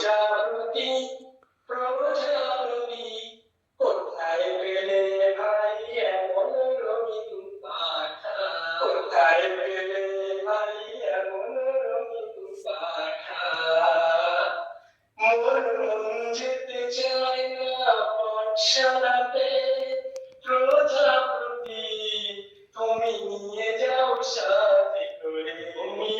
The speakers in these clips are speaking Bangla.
প্রজাপতি প্রজাপতি, কোথায় পেলে ভাই এমন রঙিন পাখা? কোথায় পেলে ভাই এমন রঙিন পাখা? মোর মন যেতে চায় না পাঠশালাতে প্রজাপতি, তুমি নিয়ে যাও সাথে করে। তুমি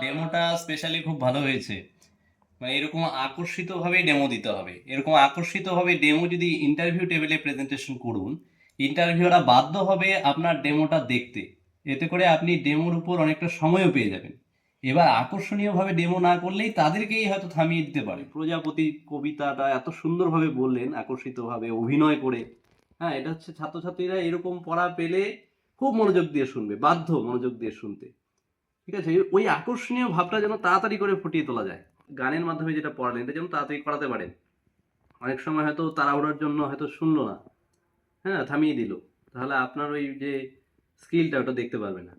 ডেমোটা স্পেশালি খুব ভালো হয়েছে। মানে এরকম আকর্ষিতভাবে ডেমো দিতে হবে। এরকম আকর্ষিতভাবে ডেমো যদি ইন্টারভিউ টেবিলে প্রেজেন্টেশন করুন ইন্টারভিউরা বাধ্য হবে আপনার ডেমোটা দেখতে। এতে করে আপনি ডেমোর উপর অনেকটা সময়ও পেয়ে যাবেন। এবার আকর্ষণীয়ভাবে ডেমো না করলেই তাদেরকেই হয়তো থামিয়ে দিতে পারে। প্রজাপতি কবিতাটা এত সুন্দরভাবে বললেন, আকর্ষিতভাবে, অভিনয় করে। হ্যাঁ এটা হচ্ছে ছাত্রছাত্রীরা এরকম পড়া পেলে খুব মনোযোগ দিয়ে শুনবে, বাধ্য মনোযোগ দিয়ে শুনতে। ঠিক আছে? ওই আকর্ষণীয় ভাবটা যেন তাড়াতাড়ি করে ফুটিয়ে তোলা যায়। গানের মাধ্যমে যেটা পড়ালেন, এটা যেন তাড়াতাড়ি করাতে পারেন। অনেক সময় হয়তো তাড়াহুড়ার জন্য হয়তো শুনলো না। হ্যাঁ থামিয়ে দিল। তাহলে আপনার ওই যে স্কিলটা ওটা দেখতে পারবে না।